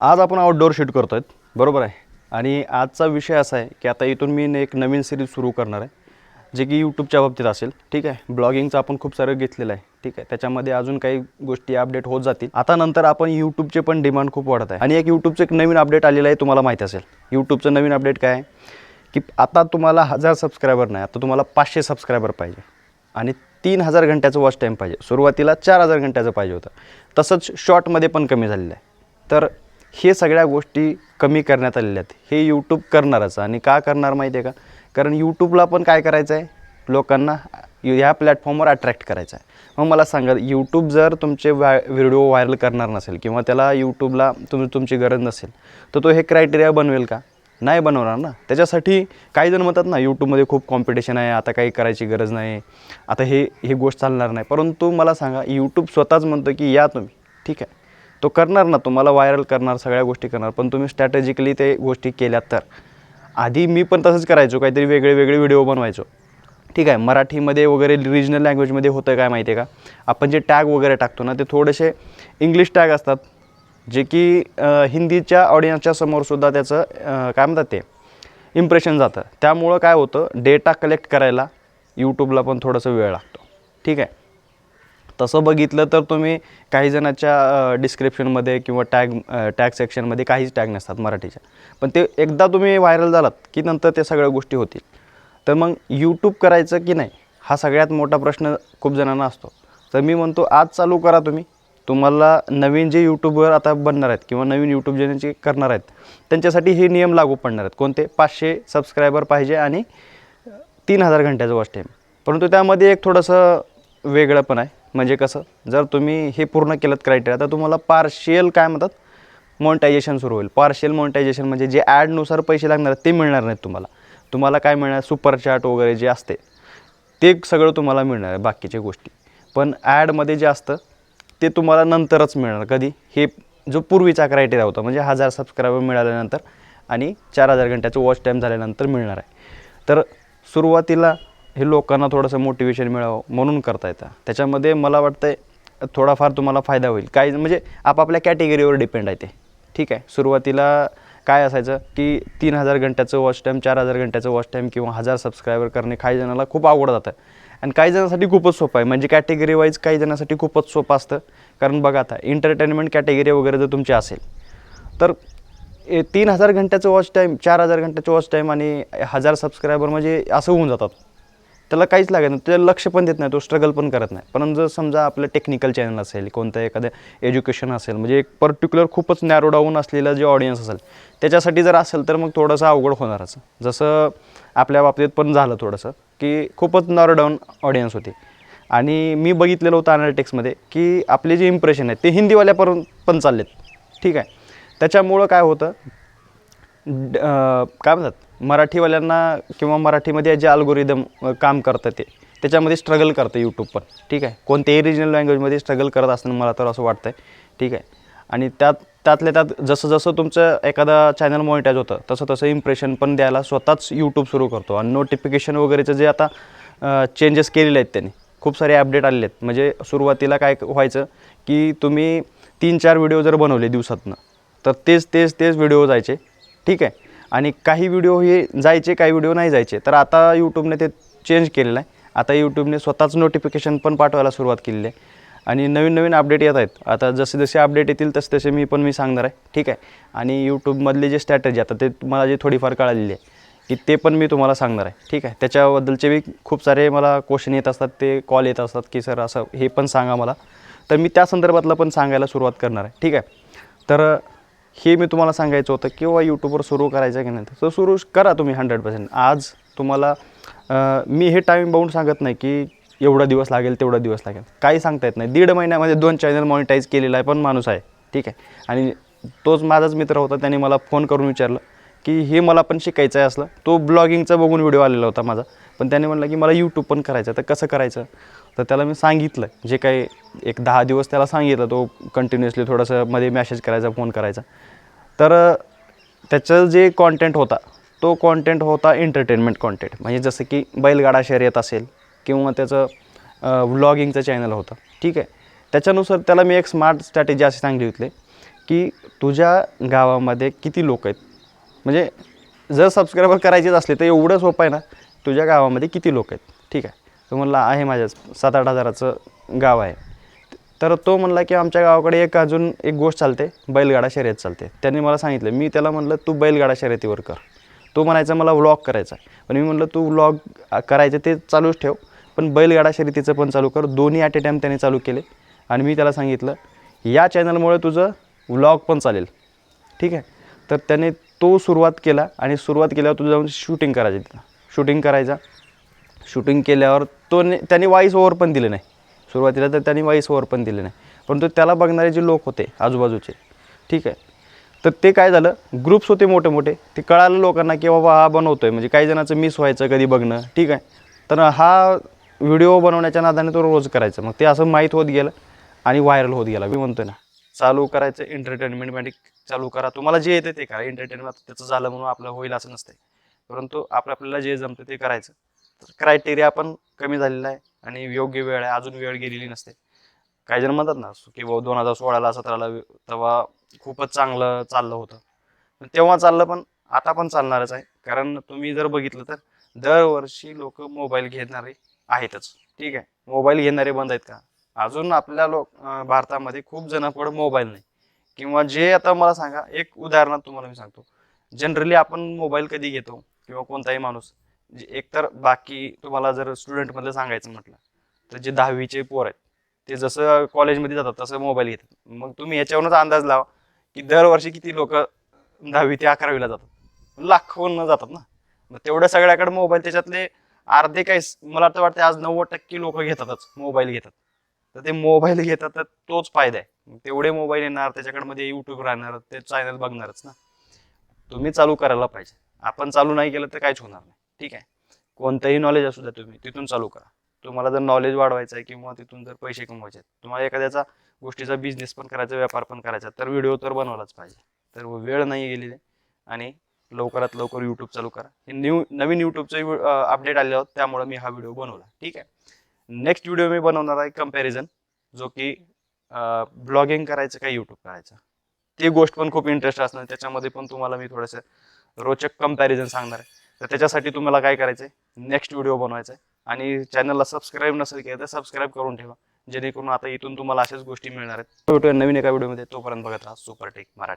आज आपण outdoor shoot करतो आहेत बरोबर आहे. आणि आजचा विषय असा आहे की आता इथून मी एक नवीन सिरीज सुरू करणार आहे. जे की यूट्यूबच्या बाबतीत असेल. ठीक आहे. ब्लॉगिंगचं आपण खूप सारं घेतलेलं आहे. ठीक आहे. त्याच्यामध्ये अजून काही गोष्टी अपडेट होत जातील. आता नंतर आपण यूट्यूबचे पण डिमांड खूप वाढत आहे. आणि एक यूट्यूबचं एक नवीन अपडेट आलेलं आहे तुम्हाला माहीत असेल. यूट्यूबचं नवीन अपडेट काय आहे? की आता तुम्हाला हजार सबस्क्रायबर नाही आता तुम्हाला पाचशे सबस्क्रायबर पाहिजे. आणि तीन हजार घंट्याचं वॉच टाईम पाहिजे. सुरुवातीला चार हजार घंट्याचं पाहिजे होतं. तसंच शॉर्टमध्ये पण कमी झालेलं आहे. तर हे सगळ्या गोष्टी कमी करण्यात आलेल्या आहेत. हे यूट्यूब करणारच. आणि का करणार माहिती आहे का? कारण यूट्यूबला पण काय करायचं आहे लोकांना ह्या प्लॅटफॉर्मवर अट्रॅक्ट करायचं आहे मग मला सांगा यूट्यूब जर तुमचे व्हाय व्हिडिओ व्हायरल करणार नसेल किंवा त्याला यूट्यूबला तुम तुमची गरज नसेल तर तो हे क्रायटेरिया बनवेल का? नाही बनवणार ना. त्याच्यासाठी काही जण म्हणतात ना यूट्यूबमध्ये खूप कॉम्पिटिशन आहे आता काही करायची गरज नाही आता हे ही गोष्ट चालणार नाही. परंतु मला सांगा यूट्यूब स्वतःच म्हणतो की या तुम्ही. ठीक आहे. तो करणार ना तुम्हाला व्हायरल करणार सगळ्या गोष्टी करणार पण तुम्ही स्ट्रॅटेजिकली ते गोष्टी केल्या तर. आधी मी पण तसंच करायचो काहीतरी वेगळे वेगळे व्हिडिओ बनवायचो. ठीक आहे मराठीमध्ये वगैरे रिजनल लँग्वेजमध्ये होतं काय माहिती आहे का? आपण जे टॅग वगैरे टाकतो ना ते थोडेसे इंग्लिश टॅग असतात जे की हिंदीच्या ऑडियन्सच्या समोरसुद्धा त्याचं काय म्हणतात ते इम्प्रेशन जातं. त्यामुळं काय होतं डेटा कलेक्ट करायला यूट्यूबला पण थोडंसं वेळ लागतो. ठीक आहे? तसं बघितलं तर तुम्ही काही जणाच्या डिस्क्रिप्शनमध्ये किंवा टॅग टॅग सेक्शनमध्ये काहीच टॅग नसतात मराठीच्या. पण ते एकदा तुम्ही व्हायरल झालात की नंतर ते सगळ्या गोष्टी होतील. तर मग यूट्यूब करायचं की नाही हा सगळ्यात मोठा प्रश्न खूप जणांना असतो. तर मी म्हणतो आज चालू करा तुम्ही. तुम्हाला नवीन जे यूट्यूबवर आता बनणार आहेत किंवा नवीन यूट्यूब जे जे करणार आहेत त्यांच्यासाठी हे नियम लागू पडणार आहेत. कोणते? पाचशे सबस्क्रायबर पाहिजे आणि तीन हजार घंट्याचं वॉच टाईम परंतु त्यामध्ये एक थोडंसं वेगळं पण आहे. म्हणजे कसं जर तुम्ही हे पूर्ण केलं क्रायटेरिया तर तुम्हाला पार्शियल काय म्हणतात मॉनिटायझेशन सुरू होईल. पार्शियल मॉनिटायझेशन म्हणजे जे ॲडनुसार पैसे लागणार ते मिळणार नाहीत तुम्हाला. तुम्हाला काय मिळणार? सुपर चॅट वगैरे जे असते ते सगळं तुम्हाला मिळणार आहे बाकीच्या गोष्टी. पण ॲडमध्ये जे असतं ते तुम्हाला नंतरच मिळणार. कधी? हे जो पूर्वीचा क्रायटेरिया होता म्हणजे हजार सबस्क्रायबर मिळाल्यानंतर आणि चार हजार घंट्याचं वॉच टाईम झाल्यानंतर मिळणार आहे. तर सुरुवातीला हे लोकांना थोडंसं मोटिवेशन मिळावं म्हणून करता येतं. त्याच्यामध्ये मला वाटतं थोडाफार तुम्हाला फायदा होईल. काही म्हणजे आपापल्या कॅटेगरीवर डिपेंड आहे ते. ठीक आहे? सुरुवातीला काय असायचं की तीन हजार घंट्याचं वॉच टाईम चार हजार घंट्याचं वॉच टाईम किंवा हजार सबस्क्रायबर करणे काही जणांना खूप आवड जातं. आणि काही जणांसाठी खूपच सोपं आहे. म्हणजे कॅटेगरी वाईज काही जणांसाठी खूपच सोपं असतं. कारण बघा आता एंटरटेनमेंट कॅटेगरी वगैरे जर तुमची असेल तर ए- तीन हजार घंट्याचं वॉच टाईम चार हजार घंट्याचं वॉच टाईम आणि हजार सबस्क्रायबर म्हणजे असं होऊन जातात. त्याला काहीच लागत नाही. त्याला लक्ष पण देत नाही तो स्ट्रगल पण करत नाही. पण जर समजा आपलं टेक्निकल चॅनल असेल कोणतं एखादं एज्युकेशन असेल म्हणजे एक पर्टिक्युलर खूपच नॅरो डाऊन असलेलं जे ऑडियन्स असेल त्याच्यासाठी जर असेल तर मग थोडंसं अवघड होणारच जसं आपल्या बाबतीत पण झालं थोडंसं की खूपच नॅरो डाऊन ऑडियन्स होती. आणि मी बघितलेलं होतं अनालिटिक्समध्ये की आपले जे इम्प्रेशन आहेत ते हिंदीवाल्यापर्यंत पण चाललेत. ठीक आहे. त्याच्यामुळं काय होतं? ड- काय म्हणतात? मराठीवाल्यांना किंवा मराठीमध्ये जे अल्गोरिदम काम करतं ते त्याच्यामध्ये स्ट्रगल करतं यूट्यूब पण. ठीक आहे? कोणत्याही रिजनल लँग्वेजमध्ये स्ट्रगल करत असताना मला तर असं वाटतं आहे ठीक आहे? आणि त्यात त्यातल्या त्यात जसं जसं तुमचं एखादा चॅनल मॉनिटाईज होतं तसं तसं इम्प्रेशन पण द्यायला स्वतःच यूट्यूब सुरू करतो. आणि नोटिफिकेशन वगैरेचं जे आता चेंजेस केलेले आहेत त्यांनी खूप सारे अपडेट आलेले आहेत. म्हणजे सुरुवातीला काय व्हायचं की तुम्ही तीन चार व्हिडिओ जर बनवले दिवसातनं तर तेच तेच तेच व्हिडिओ जायचे. ठीक आहे? आणि काही व्हिडिओ हे जायचे काही व्हिडिओ नाही जायचे. तर आता यूट्यूबने ते चेंज केलेलं आहे. आता यूट्यूबने स्वतःच नोटिफिकेशन पण पाठवायला सुरुवात केलेली आहे. आणि नवीन नवीन अपडेट येत आहेत. आता जसे जसे अपडेट येतील तसे तसे मी पण मी सांगणार आहे. ठीक आहे? आणि यूट्यूबमधली जे स्ट्रॅटेजी आता ते मला जे थोडीफार कळालेली आहे की ते पण मी तुम्हाला सांगणार आहे. ठीक आहे? त्याच्याबद्दलचे बी खूप सारे मला क्वेश्चन येत असतात. ते कॉल येत असतात की सर असं हे पण सांगा मला. तर मी त्या संदर्भातलं पण सांगायला सुरुवात करणार आहे. ठीक आहे? तर हे मी तुम्हाला सांगायचं होतं किंवा यूट्यूबवर सुरू करायचं की नाही तर सुरू करा तुम्ही हंड्रेड पर्सेंट आज तुम्हाला मी हे टाईम बाउंड सांगत नाही की एवढा दिवस लागेल तेवढा दिवस लागेल. काही सांगता येत नाही. दीड महिन्यामध्ये दोन चॅनल मॉनिटाईज केलेला आहे पण माणूस आहे. ठीक आहे. आणि तोच माझाच मित्र होता त्याने मला फोन करून विचारलं की हे मला पण शिकायचं आहे असलं. तो ब्लॉगिंगचा बघून व्हिडिओ आलेला होता माझा. पण त्याने म्हणलं की मला यूट्यूब पण करायचं तर कसं करायचं? तर त्याला मी सांगितलं. जे काही एक दहा दिवस त्याला सांगितलं तो कंटिन्युअसली थोडंसं मध्ये मॅसेज करायचा फोन करायचा. तर त्याचं जे कॉन्टेंट होता तो कॉन्टेंट होता एंटरटेनमेंट कॉन्टेंट म्हणजे जसं की बैलगाडा शर्यत असेल किंवा त्याचं व्लॉगिंगचं चॅनल होतं. ठीक आहे? त्याच्यानुसार त्याला मी एक स्मार्ट स्ट्रॅटेजी अशी सांगली होती की तुझ्या गावामध्ये किती लोक आहेत? म्हणजे जर सबस्क्रायबर करायचेच असले तर एवढं सोपं आहे ना तुझ्या गावामध्ये किती लोक आहेत? ठीक आहे. तो म्हणला आहे माझ्या सात आठ हजाराचं गाव आहे. तर तो म्हणला की आमच्या गावाकडे एक अजून एक गोष्ट चालते बैलगाडा शर्यत चालते. त्यांनी मला सांगितलं मी त्याला म्हणलं तू बैलगाडा शर्यतीवर कर. तो म्हणायचा मला व्लॉग करायचा आहे. पण मी म्हणलं तू व्लॉग करायचं ते चालूच ठेव पण बैलगाडा शर्यतीचं पण चालू कर. दोन्ही ॲट ए टाईम त्याने चालू केले. आणि मी त्याला सांगितलं या चॅनलमुळे तुझं व्लॉग पण चालेल. ठीक आहे. तर त्याने तो सुरुवात केला आणि सुरुवात केल्यावर तुझं जाऊन शूटिंग करायचं तिथं. शूटिंग करायचा. शूटिंग केल्यावर तो ने त्याने वाईस ओव्हर पण दिले नाही. सुरुवातीला तर त्यांनी वाईस ओव्हर पण दिले नाही. परंतु त्याला बघणारे जे लोक होते आजूबाजूचे ठीक आहे. तर ते काय झालं? ग्रुप्स होते मोठे मोठे. ते कळालं लोकांना की बाबा हा बनवतो आहे म्हणजे काही जणांचं मिस व्हायचं कधी बघणं ठीक आहे. तर हा व्हिडिओ बनवण्याच्या नादाने तो रोज करायचा. मग ते असं माहीत होत गेलं आणि व्हायरल होत गेला. मी म्हणतो ना चालू करायचं एंटरटेनमेंटमध्ये चालू करा. तुम्हाला जे येते ते करा. एंटरटेनमेंट त्याचं झालं म्हणून आपलं होईल असं नसतंय. परंतु आपलं आपल्याला जे जमतं ते करायचं. तर क्रायटेरिया पण कमी झालेला आहे आणि योग्य वेळ आहे. अजून वेळ गेलेली नसते. काही जण म्हणतात ना की बाबा दोन हजार सोळाला सतराला तेव्हा खूपच चांगलं चाललं होतं. तेव्हा चाललं पण आता पण चालणारच आहे. कारण तुम्ही जर बघितलं तर दरवर्षी लोक मोबाईल घेणारे आहेतच. ठीक आहे? मोबाईल घेणारे बंद आहेत का? अजून आपल्या लोक भारतामध्ये खूप जणांकडे मोबाईल नाही. किंवा जे आता मला सांगा एक उदाहरणात तुम्हाला मी सांगतो. जनरली आपण मोबाईल कधी घेतो किंवा कोणताही माणूस जे एकतर बाकी तुम्हाला जर स्टुडंटमधलं सांगायचं म्हटलं तर जे दहावीचे पोर आहेत ते जसं कॉलेजमध्ये जातात तसं मोबाईल घेतात. मग तुम्ही याच्यावरूनच अंदाज लावा की दरवर्षी किती लोक दहावी ते अकरावीला जातात. लाखोन जातात ना. मग तेवढं सगळ्याकडे मोबाईल त्याच्यातले अर्धे काही मला तर वाटतं आज नव्वद टक्के लोक घेतातच मोबाईल घेतात. तर ते मोबाईल घेतात तर तोच फायदा आहे. मग तेवढे मोबाईल येणार त्याच्याकडे मध्ये युट्यूब राहणार ते चॅनल बघणारच ना. तुम्ही चालू करायला पाहिजे. आपण चालू नाही केलं तर काहीच होणार नाही. ठीक आहे? कोणतंही नॉलेज असू द्या तुम्ही तिथून चालू करा. तुम्हाला जर नॉलेज वाढवायचं आहे किंवा तिथून जर पैसे कमवायचे आहेत तुम्हाला एखाद्याचा गोष्टीचा बिझनेस पण करायचा व्यापार पण करायचा तर व्हिडिओ तर बनवलाच पाहिजे. तर वेळ नाही गेलेली आहे. आणि लवकरात लवकर यूट्यूब चालू करा. हे न्यू नवीन यूट्यूबचे अपडेट आले आहोत त्यामुळे मी हा व्हिडिओ बनवला. ठीक आहे? नेक्स्ट व्हिडिओ मी बनवणार आहे कंपॅरिझन जो की ब्लॉगिंग करायचं का यूट्यूब करायचं. ती गोष्ट पण खूप इंटरेस्ट असणार. त्याच्यामध्ये पण तुम्हाला मी थोडंसं रोचक कंपॅरिझन सांगणार आहे. तर त्याच्यासाठी तुम्हाला काय करायचं आहे नेक्स्ट व्हिडिओ बनवायचा आहे आणि चॅनलला सबस्क्राईब नसेल केलं तर सबस्क्राईब करून ठेवा. जेणेकरून आता इथून तुम्हाला अशाच गोष्टी मिळणार आहेत. भेटूया नवीन एका व्हिडिओमध्ये तोपर्यंत बघत राहा सुपर टेक मराठी